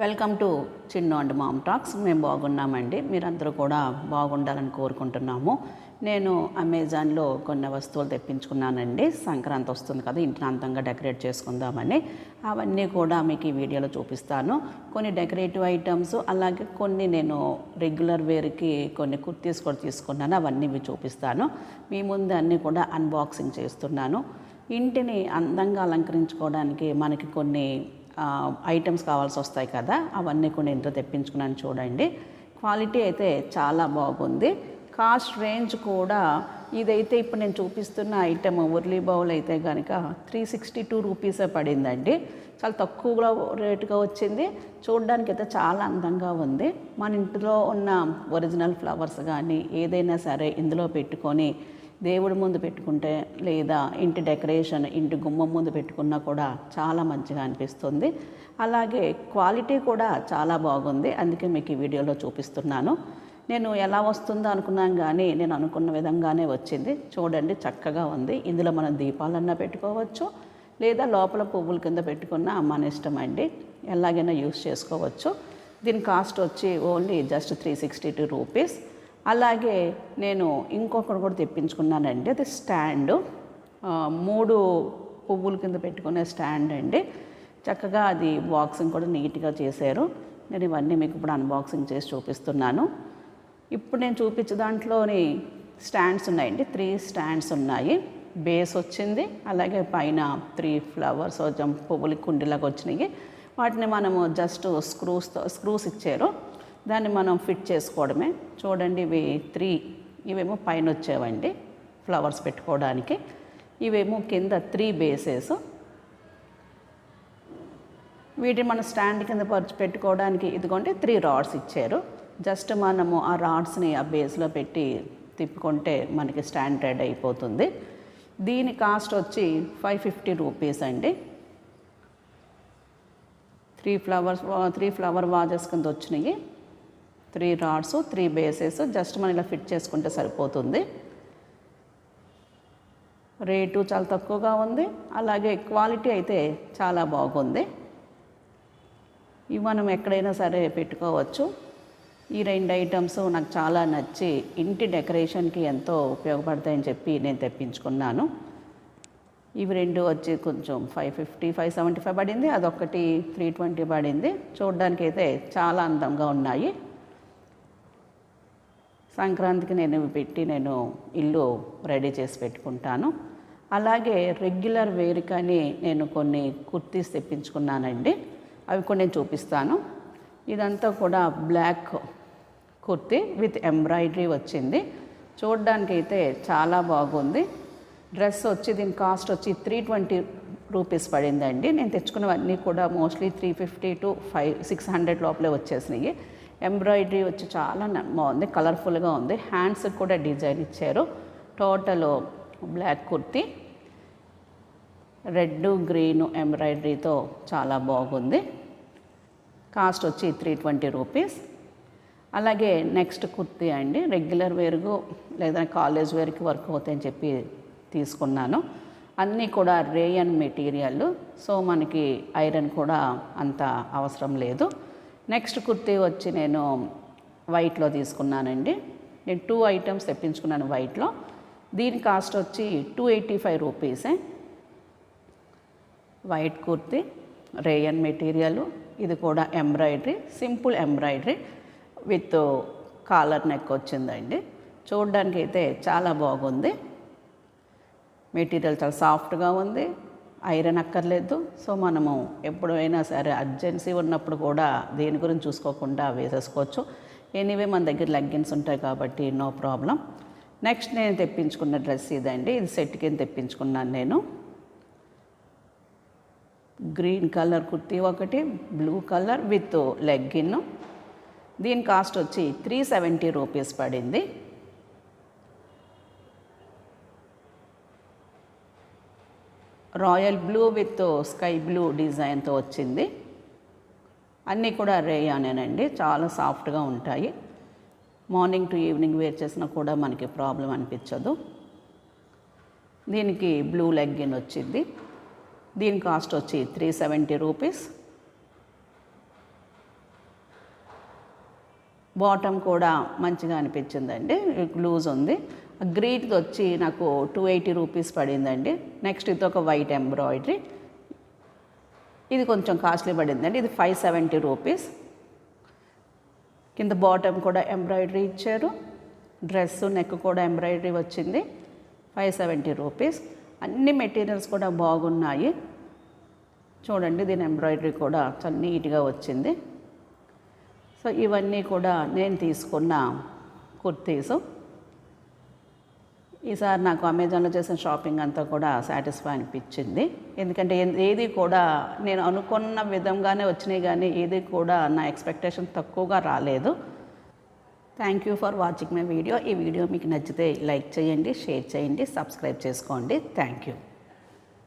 Welcome to Chinna and mom talks మేము బాగున్నామండి. మీరందరూ కూడా బాగుండాలని కోరుకుంటున్నాము. నేను అమెజాన్లో కొన్ని వస్తువులు తెప్పించుకున్నానండి. సంక్రాంతి వస్తుంది కదా ఇంటిని అంతంగా డెకరేట్ చేసుకుందామని. అవన్నీ కూడా మీకు ఈ వీడియోలో చూపిస్తాను. కొన్ని డెకరేటివ్ ఐటమ్స్ అలాగే కొన్ని నేను రెగ్యులర్ వేర్కి కొన్ని కుర్తీస్ కూడా తీసుకున్నాను. అవన్నీ మీకు చూపిస్తాను. మీ ముందు అన్నీ కూడా అన్బాక్సింగ్ చేస్తున్నాను. ఇంటిని అందంగా అలంకరించుకోవడానికి మనకి కొన్ని ఐటమ్స్ కావాల్సి వస్తాయి కదా అవన్నీ కూడా ఇంట్లో తెప్పించుకున్నాను చూడండి. క్వాలిటీ అయితే చాలా బాగుంది. కాస్ట్ రేంజ్ కూడా ఇదైతే ఇప్పుడు నేను చూపిస్తున్న ఐటమ్ ఉర్లీ బౌల్ అయితే కనుక త్రీ సిక్స్టీ టూ రూపీసే పడిందండి. చాలా తక్కువలో రేటుగా వచ్చింది. చూడడానికి అయితే చాలా అందంగా ఉంది. మన ఇంట్లో ఉన్న ఒరిజినల్ ఫ్లవర్స్ కానీ ఏదైనా సరే ఇందులో పెట్టుకొని దేవుడి ముందు పెట్టుకుంటే లేదా ఇంటి డెకరేషన్ ఇంటి గుమ్మం ముందు పెట్టుకున్నా కూడా చాలా మంచిగా అనిపిస్తుంది. అలాగే క్వాలిటీ కూడా చాలా బాగుంది. అందుకే మీకు ఈ వీడియోలో చూపిస్తున్నాను. నేను ఎలా వస్తుందో అనుకున్నాను కానీ నేను అనుకున్న విధంగానే వచ్చింది. చూడండి చక్కగా ఉంది. ఇందులో మనం దీపాలన్నా పెట్టుకోవచ్చు లేదా లోపల పువ్వుల కింద పెట్టుకున్న మన ఇష్టం అండి. ఎలాగైనా యూస్ చేసుకోవచ్చు. దీని కాస్ట్ వచ్చి only just three sixty two rupees. అలాగే నేను ఇంకొకటి కూడా తెప్పించుకున్నానండి. అది స్టాండ్. మూడు పువ్వుల కింద పెట్టుకునే స్టాండ్ అండి. చక్కగా అది బాక్సింగ్ కూడా నీట్గా చేశారు. నేను ఇవన్నీ మీకు ఇప్పుడు అన్బాక్సింగ్ చేసి చూపిస్తున్నాను. ఇప్పుడు నేను చూపించే దాంట్లోని స్టాండ్స్ ఉన్నాయండి. త్రీ స్టాండ్స్ ఉన్నాయి. బేస్ వచ్చింది. అలాగే పైన త్రీ ఫ్లవర్స్ కొంచెం పువ్వులు కుండీలాగా వచ్చినాయి. వాటిని మనము జస్ట్ స్క్రూస్తో స్క్రూస్ ఇచ్చారు. దాన్ని మనం ఫిట్ చేసుకోవడమే. చూడండి ఇవి త్రీ ఇవేమో పైన వచ్చేవండి ఫ్లవర్స్ పెట్టుకోవడానికి. ఇవేమో కింద త్రీ బేసెస్. వీటిని మన స్టాండ్ కింద పరిచి పెట్టుకోవడానికి ఇదిగోండి త్రీ రాడ్స్ ఇచ్చారు. జస్ట్ మనము ఆ రాడ్స్ని ఆ బేస్లో పెట్టి తిప్పుకుంటే మనకి స్టాండర్డ్ అయిపోతుంది. దీని కాస్ట్ వచ్చి ఫైవ్ ఫిఫ్టీ రూపీస్ అండి. Three flowers three flower vases కింద వచ్చినాయి. Three rods three bases just మనం ఇలా ఫిట్ చేసుకుంటే సరిపోతుంది. రేటు చాలా తక్కువగా ఉంది. అలాగే క్వాలిటీ అయితే చాలా బాగుంది. ఇవి మనం ఎక్కడైనా సరే పెట్టుకోవచ్చు. ఈ రెండు ఐటమ్స్ నాకు చాలా నచ్చి ఇంటి డెకరేషన్కి ఎంతో ఉపయోగపడతాయని చెప్పి నేను తెప్పించుకున్నాను. ఇవి రెండు వచ్చి కొంచెం five fifty five seventy five పడింది. అదొకటి త్రీ ట్వంటీ పడింది. చూడడానికి అయితే చాలా అందంగా ఉన్నాయి. సంక్రాంతికి నేను పెట్టి నేను ఇల్లు రెడీ చేసి పెట్టుకుంటాను. అలాగే రెగ్యులర్ వేరుకని నేను కొన్ని కుర్తీస్ తెప్పించుకున్నానండి. అవి కూడా నేను చూపిస్తాను. ఇదంతా కూడా బ్లాక్ కుర్తీ విత్ ఎంబ్రాయిడరీ వచ్చింది. చూడడానికి అయితే చాలా బాగుంది. డ్రెస్ వచ్చి దీని కాస్ట్ వచ్చి త్రీ ట్వంటీ రూపీస్ పడిందండి. నేను తెచ్చుకున్నవన్నీ కూడా mostly three fifty to five six hundred లోపలే వచ్చేసినాయి. ఎంబ్రాయిడరీ వచ్చి చాలా బాగుంది కలర్ఫుల్గా ఉంది. హ్యాండ్స్కి కూడా డిజైన్ ఇచ్చారు. Total black kurti. Red green ఎంబ్రాయిడరీతో చాలా బాగుంది. కాస్ట్ వచ్చి త్రీ ట్వంటీ రూపీస్ అలాగే నెక్స్ట్ కుర్తీ అండి. రెగ్యులర్ వేరుకు లేదా కాలేజ్ వేర్కి వర్క్ అవుతాయని చెప్పి తీసుకున్నాను. అన్నీ కూడా రేయన్ మెటీరియల్ సో మనకి ఐరన్ కూడా అంత అవసరం లేదు. నెక్స్ట్ కుర్తీ వచ్చి నేను వైట్లో తీసుకున్నానండి. నేను టూ ఐటమ్స్ తెప్పించుకున్నాను వైట్లో. దీని కాస్ట్ వచ్చి టూ ఎయిటీ ఫైవ్ రూపీసే. వైట్ కుర్తీ రేయన్ మెటీరియల్ ఇది కూడా embroidery simple embroidery with collar neck వచ్చిందండి. చూడడానికి అయితే చాలా బాగుంది. మెటీరియల్ చాలా సాఫ్ట్గా ఉంది. ఐరన్ అక్కర్లేదు. సో మనము ఎప్పుడైనా సరే అర్జెన్సీ ఉన్నప్పుడు కూడా దేని గురించి చూసుకోకుండా వేసేసుకోవచ్చు. ఎనీవే మన దగ్గర లెగ్గిన్స్ ఉంటాయి కాబట్టి నో ప్రాబ్లం. నెక్స్ట్ నేను తెప్పించుకున్న డ్రెస్ ఇదండి. ఇది సెట్ కింద తెప్పించుకున్నాను నేను. గ్రీన్ కలర్ కుర్తీ ఒకటి బ్లూ కలర్ విత్ లెగ్గిన్. దీని కాస్ట్ వచ్చి త్రీ సెవెంటీ రూపీస్ పడింది. Royal blue with sky blue డిజైన్తో వచ్చింది. అన్నీ కూడా రేయానేనండి. చాలా సాఫ్ట్గా ఉంటాయి. మార్నింగ్ టు ఈవినింగ్ వేర్ చేసినా కూడా మనకి ప్రాబ్లం అనిపించదు. దీనికి బ్లూ లెగ్గిన్ వచ్చింది. దీని కాస్ట్ వచ్చి త్రీ సెవెంటీ రూపీస్. బాటమ్ కూడా మంచిగా అనిపించిందండి. లూజ్ ఉంది. గ్రీట్ది వచ్చి నాకు టూ ఎయిటీ రూపీస్ పడిందండి. నెక్స్ట్ ఇది ఒక వైట్ ఎంబ్రాయిడరీ. ఇది కొంచెం కాస్ట్లీ పడిందండి. ఇది ఫైవ్ సెవెంటీ రూపీస్. కింద బాటమ్ కూడా ఎంబ్రాయిడరీ ఇచ్చారు. డ్రెస్ నెక్ కూడా ఎంబ్రాయిడరీ వచ్చింది. Five seventy rupees. అన్ని మెటీరియల్స్ కూడా బాగున్నాయి. చూడండి దీని ఎంబ్రాయిడరీ కూడా చాలా నీట్గా వచ్చింది. సో ఇవన్నీ కూడా నేను తీసుకున్న కుర్తీసు. ఈసారి నాకు అమెజాన్లో చేసిన షాపింగ్ అంతా కూడా సాటిస్ఫై అనిపించింది. ఎందుకంటే ఏది కూడా నేను అనుకున్న విధంగానే వచ్చినాయి కానీ ఏది కూడా నా ఎక్స్పెక్టేషన్ తక్కువగా రాలేదు. Thank you for watching my video ఈ వీడియో మీకు నచ్చితే లైక్ చేయండి షేర్ చేయండి సబ్స్క్రైబ్ చేసుకోండి. Thank you